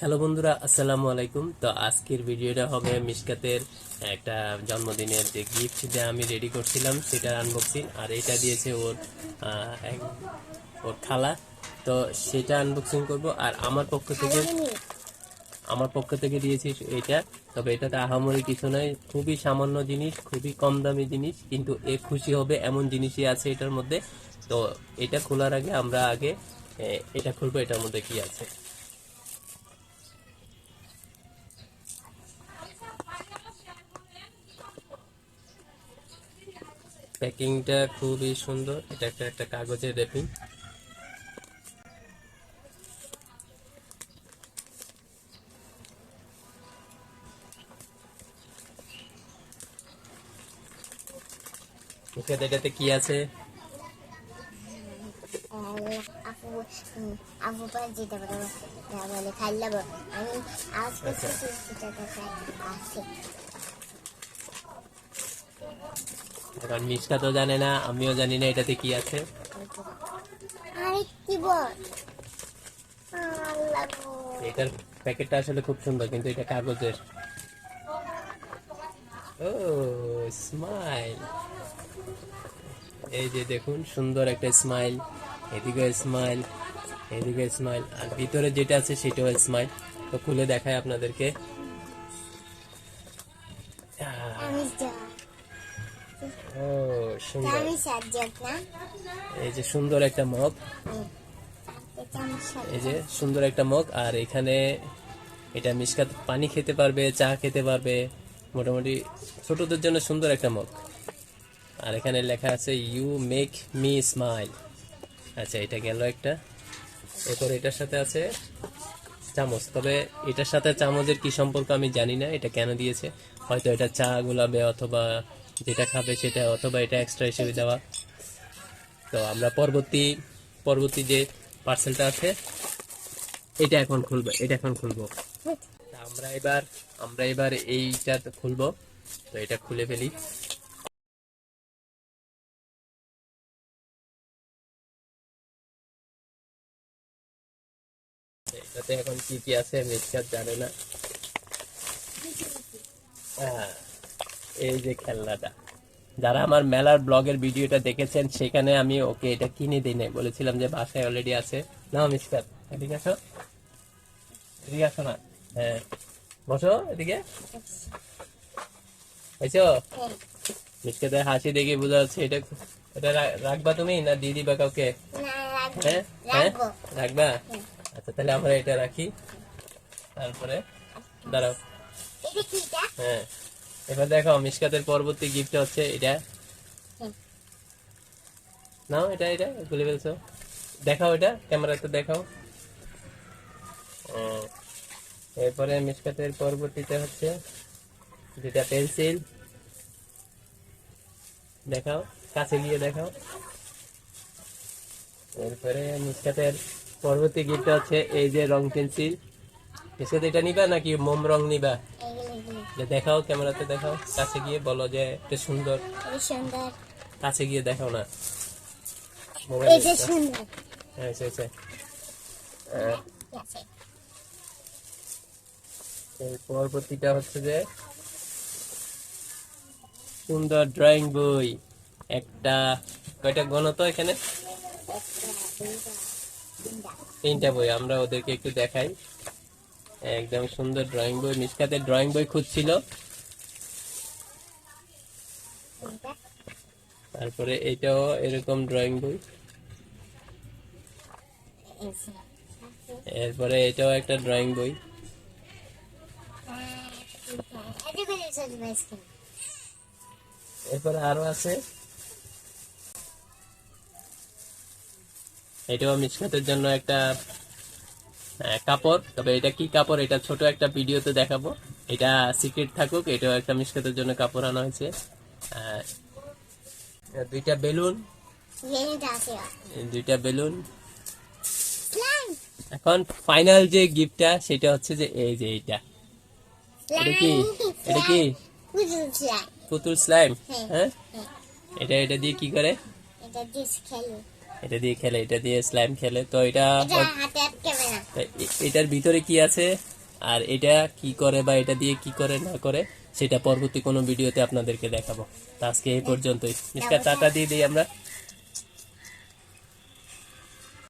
Hello বন্ধুরা, আসসালামু আলাইকুম। তো আজকের ভিডিওটা হবে মিশকাতের একটা জন্মদিনের যে গিফট যে আমি রেডি করছিলাম, সেটার আনবক্সিং আর এটা দিয়েছে ওর ওর খালা। তো সেটা আনবক্সিং করব। আর আমার পক্ষ থেকে, আমার পক্ষ থেকে দিয়েছি এটা। তবে এটাতে আহামরি কিছু নয়। খুবই সামান্য জিনিস, খুবই কম দামি জিনিস, কিন্তু এ খুশি হবে এমন জিনিসই আছে এটার মধ্যে। তো এটা খোলার আগে, আমরা আগে এটা খুলবো, এটার মধ্যে কি আছে? প্যাকিংটা খুবই সুন্দর। এটা একটা একটা কাগজের র্যাপিং। এটাতে এটাতে কি আছে? আমি আজ কারণ মিশকা তো জানে না আমিও জানি না এটাতে কি আছে। এটার প্যাকেটটা আসলে খুব সুন্দর কিন্তু এটা কাগজের। ও স্মাইল এই যে দেখুন সুন্দর একটা স্মাইল এদিকে স্মাইল এদিকে স্মাইল আর ভিতরে যেটা আছে সেটাও স্মাইল তো খুলে দেখায় আপনাদেরকে। ও সুন্দর। এই যে সুন্দর একটা মগ। এই যে সুন্দর একটা মগ আর এখানে এটা মিসকাত পানি খেতে পারবে চা খেতে পারবে। মোটামুটি ছোটদের জন্য সুন্দর একটা মগ। আর এখানে লেখা আছে ইউ মেক মি স্মাইল আচ্ছা এটা গেল একটা। এরপর এটার সাথে আছে চামচ। তবে এটার সাথে চামচের কি সম্পর্ক আমি জানি না এটা কেন দিয়েছে? হয়তো এটা চা গুলাবে অথবা যেটা খাবে সেটা অথবা এটা এক্সট্রা হিসেবে দেওয়া। তো আমরা পরবর্তী পরবর্তী যে পার্সেলটা আছে এটা এখন খুলবো এটা এখন খুলবো। আমরা এবার আমরা এবার এইটা খুলবো। তো এটা খুলে ফেলি। এখন কি কি আছে মিসকাত জানে না। হ্যাঁ, এই যে খেলনাটা। যারা আমার মেলার ব্লগের ভিডিওটা দেখেছেন সেখানে আমি ওকে এটা কিনে দিই নাই। বলেছিলাম যে বাসায় অলরেডি আছে। না মিসকাত এদিকে আসো। এদিকে আসো না। হ্যাঁ বসো এদিকে। বুঝছ হ্যাঁ। হাসি দেখে বোঝা যাচ্ছে এটা এটা রাখবা তুমি না দিয়ে দিবা কাউকে? হ্যাঁ? হ্যাঁ? রাখবা। হ্যাঁ। আচ্ছা তাহলে আমরা এটা রাখি। তারপরে দাঁড়াও। হ্যাঁ। এবার দেখো মিসকাতের পরবর্তী গিফট হচ্ছে এটা। নাও এটা এটা খুলে ফেলছো। দেখাও এটা ক্যামেরাতে দেখাও। এরপরে মিসকাতের পরবর্তীতে হচ্ছে যেটা পেন্সিল দেখাও কাছে গিয়ে দেখাও। এরপরে মিসকাতের পরবর্তী গিফট হচ্ছে এই যে রং পেন্সিল মিসকাত এটা নিবা নাকি মোম রং নিবা? যে দেখাও ক্যামেরাতে দেখাও। কাছে গিয়ে বলো যে এটা সুন্দর। সুন্দর। কাছে গিয়ে দেখাও না। মোবাইল যে সুন্দর। হ্যাঁ পরবর্তীটা হচ্ছে যে সুন্দর ড্রয়িং বই। একটা কয়টা এখানে? একটা দুইটা তিনটা। তিনটা বই আমরা ওদেরকে একটু দেখাই। একদম সুন্দর ড্রয়িং বই মিসকাতের ড্রয়িং বই খুঁজছিল। তারপরে এটাও এরকম ড্রয়িং বই এরপরে এটাও একটা ড্রয়িং বই। এরপরে আরও আছে। এটাও মিসকাতের জন্য একটা কাপড়। তবে এটা কি কাপড়? এটা ছোট একটা ভিডিওতে দেখাবো। এটা সিক্রেট থাকুক এটাও একটা মিসকাতের জন্য কাপড় আনা হয়েছে। দুইটা বেলুন। দুইটা বেলুন। এখন ফাইনাল যে গিফটটা সেটা হচ্ছে যে এই যে এইটা। এটা কি? এটা কি? পুতুল স্লাইম হ্যাঁ। হ্যাঁ। হ্যাঁ। এটা এটা দিয়ে কি করে? এটা দিয়ে খেলো। এটা দিয়ে খেলে এটা দিয়ে স্ল্যাম খেলে। তো এটা এটার ভিতরে কি আছে? আর এটা কি করে বা এটা দিয়ে কি করে না করে সেটা পরবর্তী কোনো ভিডিওতে আপনাদেরকে দেখাবো। তা আজকে এই পর্যন্তই। টাকা টাটা দিয়ে দিই আমরা।